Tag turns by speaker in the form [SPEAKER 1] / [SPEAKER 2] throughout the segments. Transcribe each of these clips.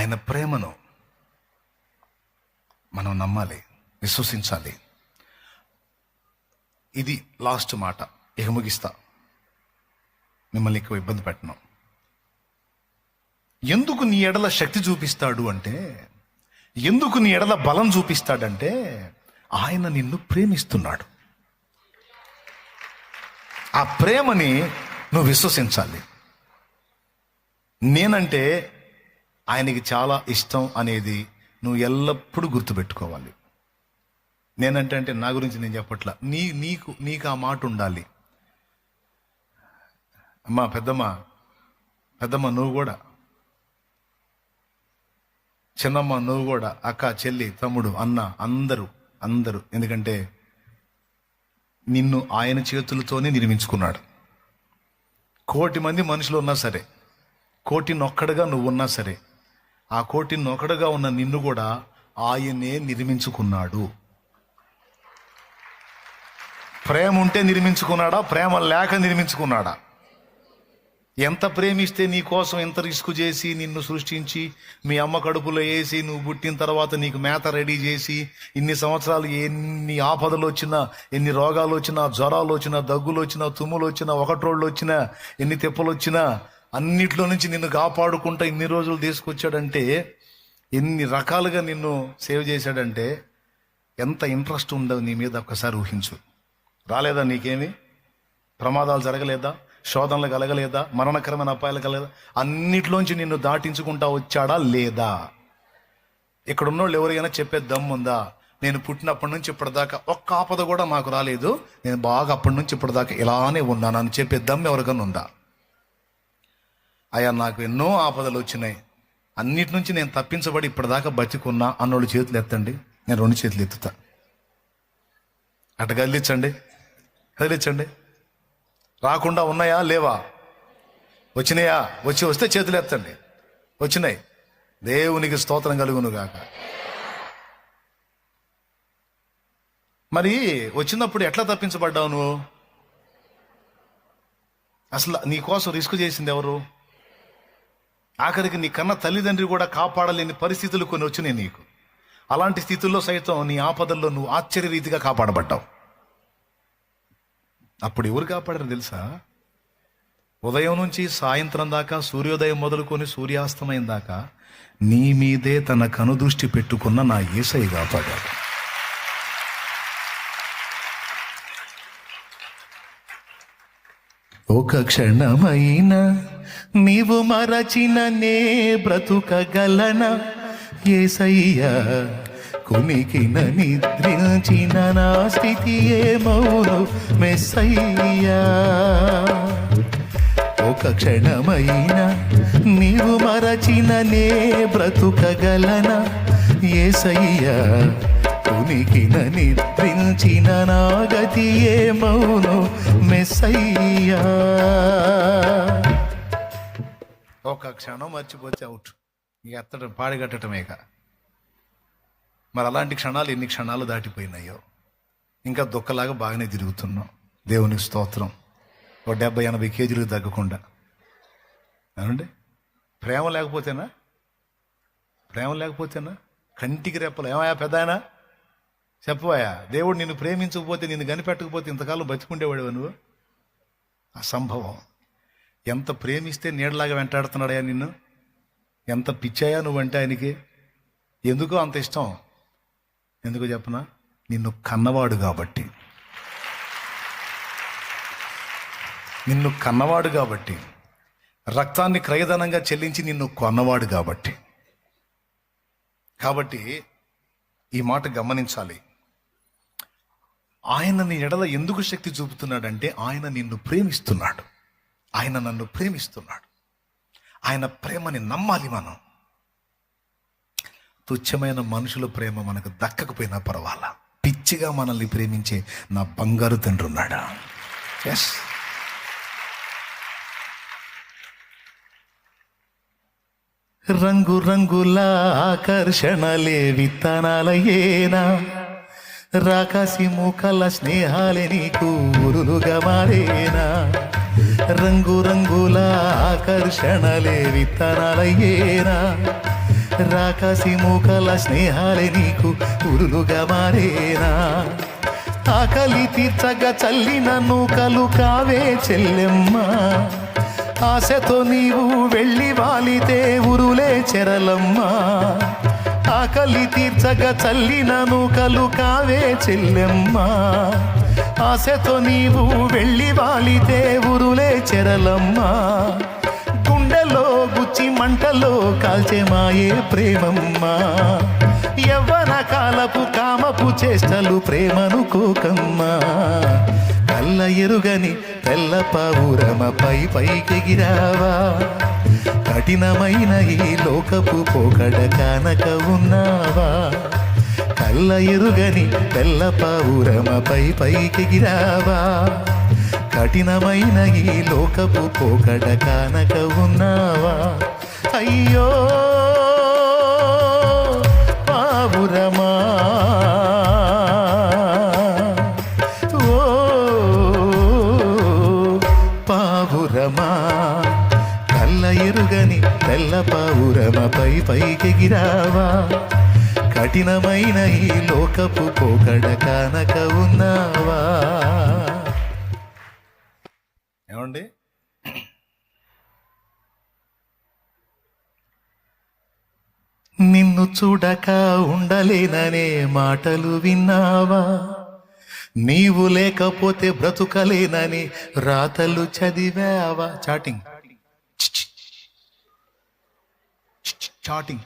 [SPEAKER 1] ఆయన ప్రేమను మనం నమ్మాలి విశ్వసించాలి. ఇది లాస్ట్ మాట. ఇక ముగిస్తా. మిమ్మల్ని ఎక్కువ ఇబ్బంది పెట్టను. ఎందుకు నీ ఎడల శక్తి చూపిస్తాడు అంటే ఎందుకు నీ ఎడల బలం చూపిస్తాడంటే ఆయన నిన్ను ప్రేమిస్తున్నాడు. ఆ ప్రేమని నువ్వు విశ్వసించాలి. నేనంటే ఆయనకి చాలా ఇష్టం అనేది నువ్వు ఎల్లప్పుడూ గుర్తుపెట్టుకోవాలి. నేనంటే అంటే నా గురించి నేను చెప్పట్లా. నీ నీకు నీకు ఆ మాట ఉండాలి. అమ్మా పెద్దమ్మ పెద్దమ్మ నువ్వు కూడా. చిన్నమ్మ నువ్వు కూడా. అక్క చెల్లి తమ్ముడు అన్న అందరూ అందరూ. ఎందుకంటే నిన్ను ఆయన చేతులతోనే నిర్మించుకున్నాడు. కోటి మంది మనుషులు ఉన్నా సరే కోటి నొక్కడుగా నువ్వు ఉన్నా సరే ఆ కోటి నొకడగా ఉన్న నిన్ను కూడా ఆయనే నిర్మించుకున్నాడు. ప్రేమ ఉంటే నిర్మించుకున్నాడా ప్రేమ లేక నిర్మించుకున్నాడా? ఎంత ప్రేమిస్తే నీ కోసం ఎంత రిస్క్ చేసి నిన్ను సృష్టించి మీ అమ్మ కడుపులో వేసి నువ్వు పుట్టిన తర్వాత నీకు మేత రెడీ చేసి ఇన్ని సంవత్సరాలు ఎన్ని ఆపదలు వచ్చినా ఎన్ని రోగాలు వచ్చినా జ్వరాలు వచ్చినా దగ్గులు వచ్చినా తుమ్ములు వచ్చినా ఒకటోళ్ళు వచ్చినా ఎన్ని తెప్పలు వచ్చినా అన్నిట్లో నుంచి నిన్ను కాపాడుకుంటా ఇన్ని రోజులు తీసుకొచ్చాడంటే ఎన్ని రకాలుగా నిన్ను సేవ్ చేశాడంటే ఎంత ఇంట్రెస్ట్ ఉండదు నీ మీద ఒక్కసారి ఊహించు. రాలేదా నీకేమి? ప్రమాదాలు జరగలేదా? శోధనలు కలగలేదా? మరణకరమైన అపాయాలు కలగలేదా? అన్నిట్లోంచి నిన్ను దాటించుకుంటా వచ్చాడా లేదా? ఇక్కడ ఉన్నోళ్ళు ఎవరికైనా చెప్పే దమ్ముందా నేను పుట్టినప్పటి నుంచి ఇప్పటిదాకా ఒక్క ఆపద కూడా మాకు రాలేదు. నేను బాగా అప్పటి నుంచి ఇప్పటిదాకా ఇలానే ఉన్నాను అని చెప్పే దమ్ ఎవరికైనా ఉందా? అయ్యా నాకు ఎన్నో ఆపదలు వచ్చినాయి. అన్నిటి నుంచి నేను తప్పించబడి ఇప్పటిదాకా బతికున్నా అన్నోళ్ళు చేతులు ఎత్తండి. నేను రెండు చేతులు ఎత్తుతా. అటు కదిలించండి కదిలించండి రాకుండా ఉన్నాయా? లేవా? వచ్చినాయా? వచ్చి వస్తే చేతులు ఎత్తండి. వచ్చినాయి. దేవునికి స్తోత్రం కలుగును గాక మరి వచ్చినప్పుడు ఎట్లా తప్పించబడ్డావు నువ్వు? అసలు నీకోసం రిస్క్ చేసింది ఎవరు? ఆఖరికి నీ కన్న తల్లిదండ్రి కూడా కాపాడలేని పరిస్థితులు కొన్ని వచ్చినాయి నీకు. అలాంటి స్థితుల్లో సైతం నీ ఆపదల్లో నువ్వు ఆశ్చర్య రీతిగా కాపాడబడ్డావు. అప్పుడు ఎవరు కాపాడారు తెలుసా? ఉదయం నుంచి సాయంత్రం దాకా సూర్యోదయం మొదలుకొని సూర్యాస్తమయం దాకా నీ మీదే తన కనుదృష్టి పెట్టుకున్న నా ఏసై కాపాడాడు. ఒక క్షణమైన నీవు మరచిన నే బ్రతుకగలన? ఏసయ్యా కుమికిన నిద్రించిన నా స్థితి ఏమౌను? మెస్సయ్యా ఒక క్షణమైన నీవు మరచిన నే బ్రతుకగలన? ఏసయ్యా కునికిన నిద్రించిన నాగతి ఏమౌను మెస్సయ్యా. ఒక క్షణం మర్చిపోతే అవుట్ ఇక ఎత్తడం పాడిగట్టడమేక మరి అలాంటి క్షణాలు ఎన్ని క్షణాలు దాటిపోయినాయో. ఇంకా దుఃఖలాగా బాగానే తిరుగుతున్నాం. దేవునికి స్తోత్రం. ఓ డెబ్బై ఎనభై కేజీలకు తగ్గకుండా. అవునండి? ప్రేమ లేకపోతేనా? ప్రేమ లేకపోతేనా? కంటికి రెప్పలు. ఏమయ్యా పెద్ద చెప్పబోయా దేవుడు నిన్ను ప్రేమించకపోతే నిన్ను కనిపెట్టకపోతే ఇంతకాలం బతికుండేవాడు నువ్వు? అసంభవం. ఎంత ప్రేమిస్తే నీడలాగా వెంటాడుతున్నాడయా నిన్ను? ఎంత పిచ్చాయా నువ్వంటే ఆయనకి? ఎందుకో అంత ఇష్టం? ఎందుకు చెప్పనా? నిన్ను కన్నవాడు కాబట్టి. నిన్ను కన్నవాడు కాబట్టి. రక్తాన్ని క్రయధనంగా చెల్లించి నిన్ను కొన్నవాడు కాబట్టి. కాబట్టి ఈ మాట గమనించాలి. ఆయన నీ ఎడల ఎందుకు శక్తి చూపుతున్నాడంటే ఆయన నిన్ను ప్రేమిస్తున్నాడు. ఆయన నన్ను ప్రేమిస్తున్నాడు. ఆయన ప్రేమని నమ్మాలి మనం. తుచ్చమైన మనుషుల ప్రేమ మనకు దక్కకపోయినా పర్వాలా? పిచ్చిగా మనల్ని ప్రేమించే నా బంగారు తండ్రి ఉన్నాడా? ఎస్ రంగు రంగుల ఆకర్షణలే విత్తనాలయేనా రాకాసి మూకల స్నేహాలే నీకు ఊరులుగా మారేనా? రంగు రంగుల ఆకర్షణలే విత్తనాలయ్యేనా? రాకాసి మూకల స్నేహాలే నీకు ఉరులుగా మారేనా? ఆకలి తీర్చగా చల్లిన నూకలు కావే చెల్లెమ్మ. ఆశతో నీవు వెళ్ళి వాలితే ఉరులే చెరలమ్మా. ఆకలి తీర్చగా చల్లిన నూకలు కావే చెల్లెమ్మ. ఆశతో నీవు వెళ్ళి వాలితే ఉరులే చెరలమ్మ. గుండెలో గుచ్చి మంటలో కాల్చే మాయే ప్రేమమ్మ. యవ్వన కాలపు కామపు చేష్టలు ప్రేమను కోకమ్మా. కళ్ళ ఎరుగని తెల్ల పావురమ పై పైకెగిరావా? కఠినమైన ఈ లోకపు పోకడ కానక ఉన్నావా? కళ్ళ ఎరుగని తెల్ల పావురమ పై పైకెగిరావా? కఠినమైన ఈ లోకపు పోకడ కానక ఉన్నావా? అయ్యో! పావురమా? కళ్ళ ఎరుగని తెల్ల పౌరమ పై పైకెగిరావా? కఠినమైన ఈ లోకపు పోకడ కానక ఉన్నావా? ఏమండి? నిన్ను చూడక ఉండలేననే మాటలు విన్నావా? నీవు లేకపోతే బ్రతుకలేనని రాతలు చదివావా? చాటింగ్ చాటింగ్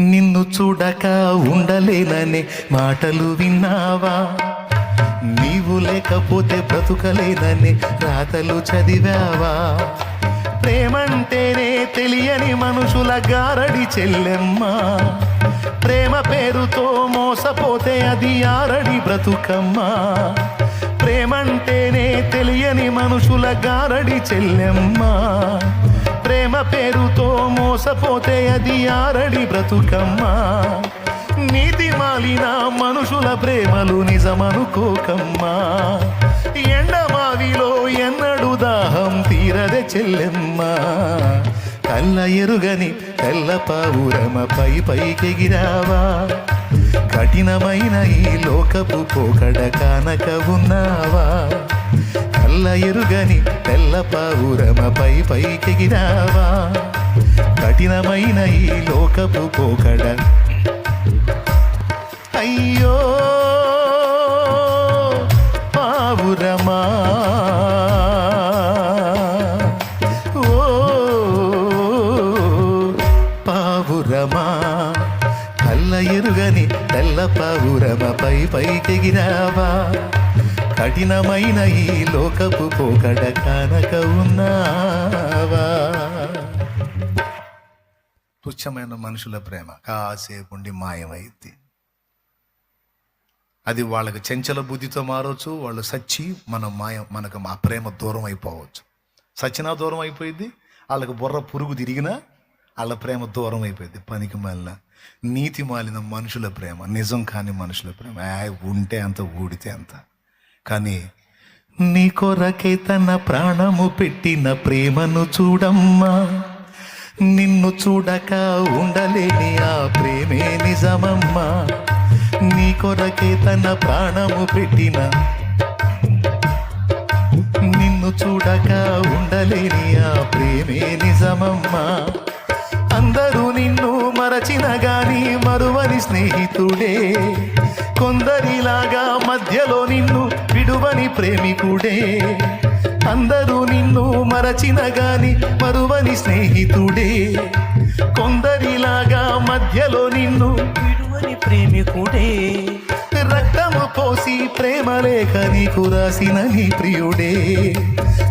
[SPEAKER 1] నిన్ను చూడక ఉండలేనని మాటలు విన్నావా? నీవు లేకపోతే బ్రతుకలేనని రాతలు చదివావా? ప్రేమంటేనే తెలియని మనుషుల గారడి చెల్లెమ్మా. ప్రేమ పేరుతో మోసపోతే అది ఆరడి బ్రతుకమ్మ. ప్రేమంటేనే తెలియని మనుషుల గారడి చెల్లెమ్మ. ప్రేమ పేరుతో మోసపోతే అది ఆరడి బ్రతుకమ్మ. నీతి మాలిన మనుషుల ప్రేమలు నిజమనుకోకమ్మా. ఎండమావిలో ఎన్నడు దాహం తీరదే చెల్లెమ్మ. కళ్ళ ఎరుగని తెల్ల పావురమ పై పైకెగిరావా? కఠినమైన ఈ లోకపు పోకడ కానక ఉన్నావా? కళ్ళ ఎరుగని తెల్ల పావురమ పై పైకెగిరావా? కఠినమైన ఈ లోకపు పోకడ. అయ్యో! పావురమా కళ్ళ ఎరుగని తెల్ల పావురమ పై పైకెగిరావా? కఠినమైన ఈ లోకపు పోకడ కానక ఉన్నావా? తుచ్చమైన మనుషుల ప్రేమ కాసేపు ఉండి మాయమైంది అది వాళ్ళకి చెంచల బుద్ధితో మారవచ్చు వాళ్ళు సచ్చి మన మాయ మనకు మా ప్రేమ దూరం అయిపోవచ్చు సచ్చినా దూరం అయిపోయింది వాళ్ళకి బుర్ర పురుగు తిరిగినా వాళ్ళ ప్రేమ దూరం అయిపోయింది పనికి మళ్ళా. నీతి మాలిన మనుషుల ప్రేమ నిజం కాని మనుషుల ప్రేమ. ఉంటే అంత ఊడితే అంత. కానీ నీ కొరకే తన ప్రాణము పెట్టిన ప్రేమను చూడమ్మా. నిన్ను చూడక ఉండలేని ఆ ప్రేమే నిజమమ్మా. నీ కొరకే తన ప్రాణము పెట్టిన నిన్ను చూడక ఉండలేని ఆ ప్రేమే నిజమమ్మా. అందరూ నిన్ను మరచిన గాని మరువని స్నేహితుడే. కొందరిలాగా మధ్యలో నిన్ను విడువని ప్రేమికుడే. అందరూ నిన్ను మరచిన గాని మరువని స్నేహితుడే. కొందరిలాగా మధ్యలో నిన్ను విడువని ప్రేమికుడే. పోసి ప్రేమ లేఖ నీకు రాసిన నీ ప్రియుడే.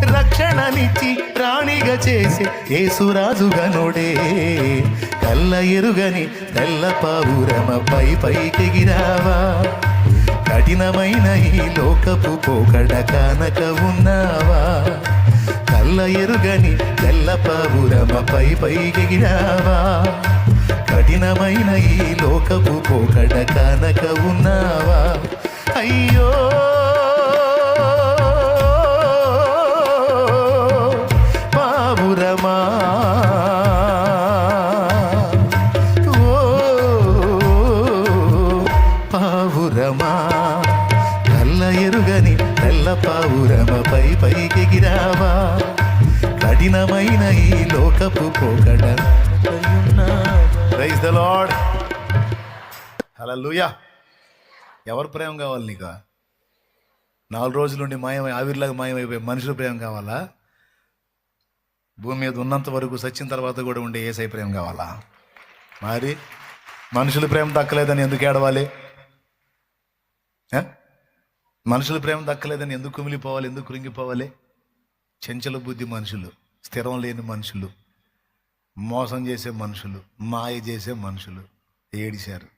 [SPEAKER 1] రక్షణనిచ్చి రాణిగా చేసే ఏసురాజుగనుడే కళ్ళ ఎరుగని తెల్ల పావురమ పై పైకెగిరావా? కఠినమైన ఈ లోకపు పోకడ కానక ఉన్నావా? కళ్ళ ఎరుగని తెల్ల పావురమ పై పైకెగిరావా? కఠినమైన ఈ లోకపు పోకడ కానక ఉన్నావా? అయ్యో! హల్లెలూయా. ఎవరు ప్రేమ కావాలి నీకు? నాలుగు రోజులుండి మాయమై ఆవిరిలాగా మాయమైపోయి మనుషుల ప్రేమ కావాలా? భూమి మీద ఉన్నంత వరకు సచ్చిన తర్వాత కూడా ఉండే ఏసై ప్రేమ కావాలా? మరి మనుషుల ప్రేమ దక్కలేదని ఎందుకు ఏడవాలి? మనుషుల ప్రేమ దక్కలేదని ఎందుకు కుమిలిపోవాలి? ఎందుకు కృంగిపోవాలి? చెంచల బుద్ధి మనుషులు స్థిరం లేని మనుషులు మోసం చేసే మనుషులు మాయ చేసే మనుషులు ఏడిశారు.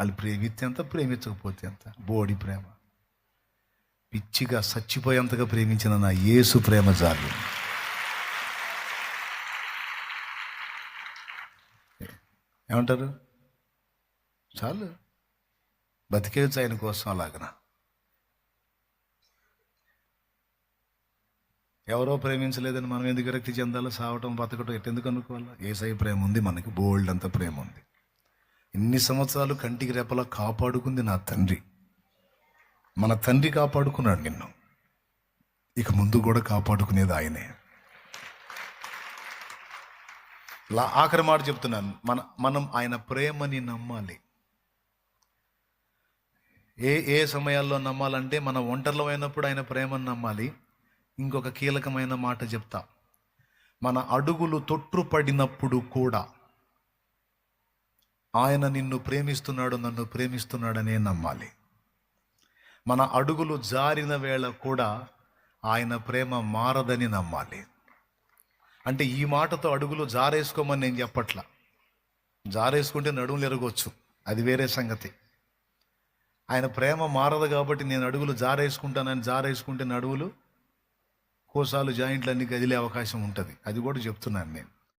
[SPEAKER 1] వాళ్ళు ప్రేమిస్తే ఎంత ప్రేమించకపోతే ఎంత బోడి ప్రేమ. పిచ్చిగా చచ్చిపోయేంతగా ప్రేమించిన నా యేసు ప్రేమ చాలు ఏమంటారు? చాలు. బతికేయచ్చు ఆయన కోసం అలాగన? ఎవరో ప్రేమించలేదని మనం ఎందుకు విరక్తి చెందాలో సావటం బతకటం ఎట్టెందుకు అనుకోవాలా? ఏసై ప్రేమ ఉంది మనకి బోల్డ్ అంత ప్రేమ ఉంది. ఇన్ని సంవత్సరాలు కంటికి రెప్పలా కాపాడుకుంది నా తండ్రి. మన తండ్రి కాపాడుకున్నాడు నిన్ను. ఇక ముందు కూడా కాపాడుకునేది ఆయనే. లా ఆఖరి మాట చెప్తున్నాను. మన మనం ఆయన ప్రేమని నమ్మాలి. ఏ ఏ సమయాల్లో నమ్మాలంటే మన ఒంటరిలో అయినప్పుడు ఆయన ప్రేమను నమ్మాలి. ఇంకొక కీలకమైన మాట చెప్తా. మన అడుగులు తొట్టుపడినప్పుడు కూడా ఆయన నిన్ను ప్రేమిస్తున్నాడు నన్ను ప్రేమిస్తున్నాడనే నమ్మాలి. మన అడుగులు జారిన వేళ కూడా ఆయన ప్రేమ మారదని నమ్మాలి. అంటే ఈ మాటతో అడుగులు జారేసుకోమని నేను చెప్పట్లా. జారేసుకుంటే నడుములు ఎరగొచ్చు అది వేరే సంగతి. ఆయన ప్రేమ మారదు కాబట్టి నేను అడుగులు జారేసుకుంటానని జారేసుకుంటే నడువులు కోసాలు జాయింట్లు అన్ని కదిలే అవకాశం ఉంటుంది. అది కూడా చెప్తున్నాను నేను.